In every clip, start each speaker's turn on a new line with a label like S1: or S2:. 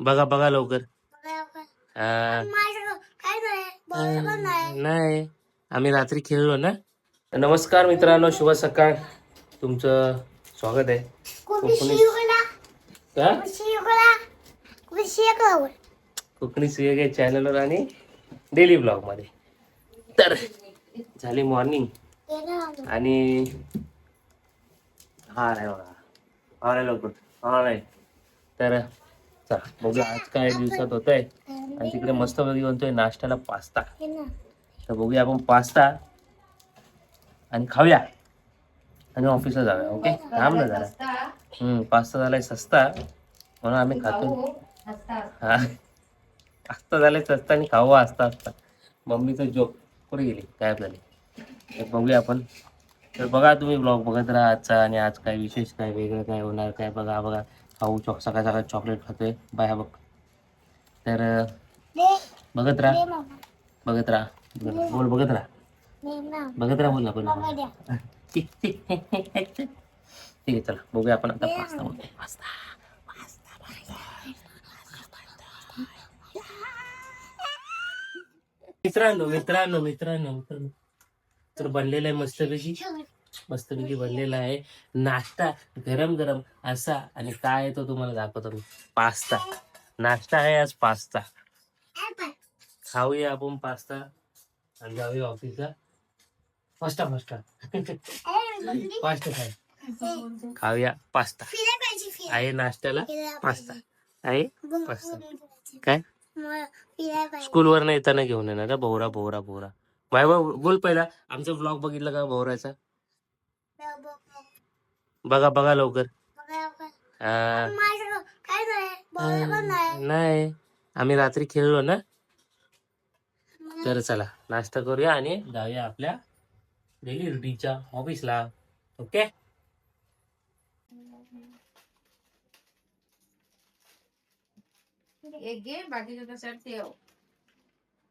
S1: बघा बघा लवकर.
S2: नाही
S1: आम्ही रात्री खेळलो ना? नमस्कार मित्रांनो शुभ सकाळ. तुमचं स्वागत आहे.
S2: कोणी
S1: कोकणी- का कोकणी सुयोग आहे चॅनलवर आणि डेली ब्लॉगमध्ये. तर झाली मॉर्निंग आणि हा नाही बघा हा नाही लवकर. हा नाही तर चला बघूया आज काय दिवसात होत आहे आणि तिकडे मस्त बघी म्हणतोय नाश्त्याला पास्ता. तर बघूया आपण पास्ता आणि खाऊया. आणि ऑफिसला जाऊया ओके? थांब ना जरा. हम्म पास्ता झालाय सस्ता. म्हणून आम्ही खातो. हा. पास्ता झालाय सस्ता आणि खाऊ असता असता. मम्मीचं जोक कुठे गेली काय झाली. तर बघूया आपण. तर बघा तुम्ही ब्लॉग बघत राहा आजचा आणि आज काय विशेष काय वेगळं काय होणार काय बघा बघा. खाऊ चॉक सकाळ सकाळ चॉकलेट खातोय. बाय बघ. तर बघत राहा. बघत राहा. बोल बघत राहा. बघत राहा बोल ना बोल ठीक आहे चला. बघूया आपण आता पास्ता बनवू. पास्ता. मित्रांनो मित्रांनो मित्रांनो मित्रांनो. तर बनलेला आहे मस्तपैकी मस्तपैकी बनलेला आहे. नाश्ता गरम गरम असा आणि काय आहे तो तुम्हाला दाखवतो मी. पास्ता. नाश्ता आहे आज पास्ता. खाऊया आपण पास्ता आणि जाऊया ऑफिसला. फस्टा फस्टा पास्ता खाय खाऊया पास्ता. आहे नाश्त्याला पास्ता. आहे पास्ता. काय? स्कूलवर येताना घेऊन येणार भोवरा भोवरा भोवरा. बाय बाय बोल पहिला. आमचा ब्लॉग बघितला का भोवराचा बघा बघा लवकर.
S2: नाही बरोबर नाही.
S1: नाही. आम्ही रात्री खेळलो ना. तर चला नाश्ता करूया आणि जाऊया आपल्या डेली रुटीनच्या ऑफिसला ओके
S3: एक घे बाकीचं ठेव.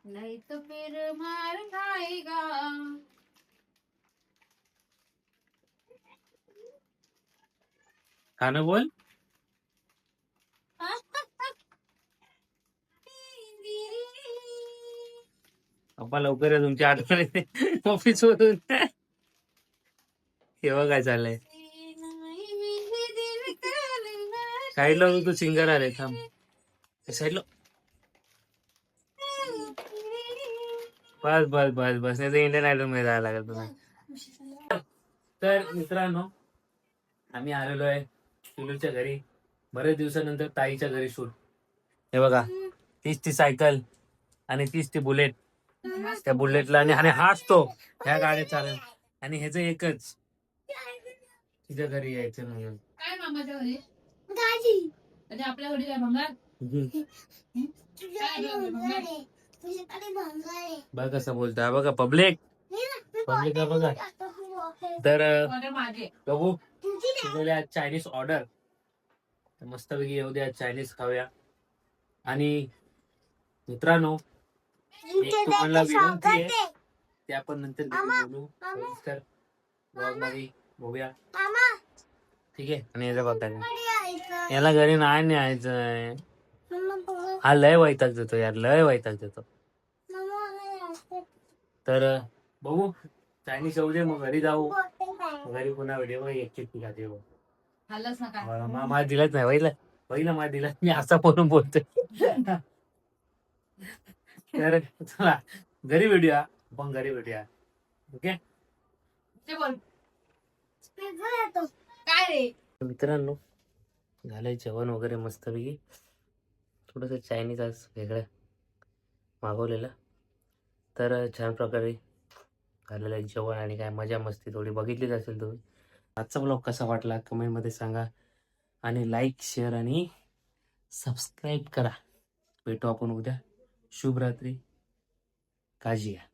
S3: नाही तो फिर मार खाएगा
S1: खाणं बोल. पप्पा लवकर या तुमची आठवण येते ऑफिस मधून केव्हा काय चाललंय. साईडला होतो तू सिंगर आले थांब. साईडला बस बस बस बस. नाही तर इंडियन आयडलमध्ये जायला लागेल तुला. तर मित्रांनो आम्ही आलेलो आहे. सुलूच्या घरी. बरेच दिवसानंतर ताईच्या घरी शूट हे बघा तीच ती सायकल आणि तीच ती बुलेट त्या बुलेटला आणि आणि हाच तो. ह्या गाड्या चालेल आणि ह्याचं एकच. तिच्या घरी यायचं म्हणून.
S3: काय मामाच्या घरी? म्हणजे आपल्या घरी काय भंगार?
S1: बघ कसं बोलता बघा पब्लिक पब्लिक बघा. तर बघू. आज चायनीज ऑर्डर तर मस्तपैकी येऊ द्या चायनीज खाऊया. आणि मित्रांनो तुम्हाला विनंती आहे. ते आपण नंतर बोलू ब्लॉगमध्ये बघूया.
S2: मामा.
S1: ठीक आहे? आणि याचा बघता याला घरी नाही न्यायचंय हा लय वैताग देतो यार लय वैताग देतो. तर बघू. चायनीज येऊ दे मग घरी जाऊ.
S2: काय?
S1: घरी पुन्हा व्हिडिओ एक चिठ्ठी खाते बघ.
S3: खाल्लंच ना काय?
S1: मला दिलाच नाही पहिलं पहिलं मला दिला मी असा बोलून बोलतोय. तर चला घरी भेटूया आपण घरी भेटूया. ओके?
S3: ते बोल. काय रे?
S1: मित्रांनो झालंय जेवण वगैरे मस्तपैकी. थोडंसं चायनीज आज वेगळं मागवलेलं. तर छान प्रकारे झालेलं जेवण आणि काय मजा मस्ती थोडी बघितलीच असेल तुम्ही. आजचा ब्लॉग कसा वाटला कमेंटमध्ये सांगा आणि लाईक शेअर आणि सबस्क्राईब करा. भेटू आपण उद्या. शुभरात्री. काळजी घ्या.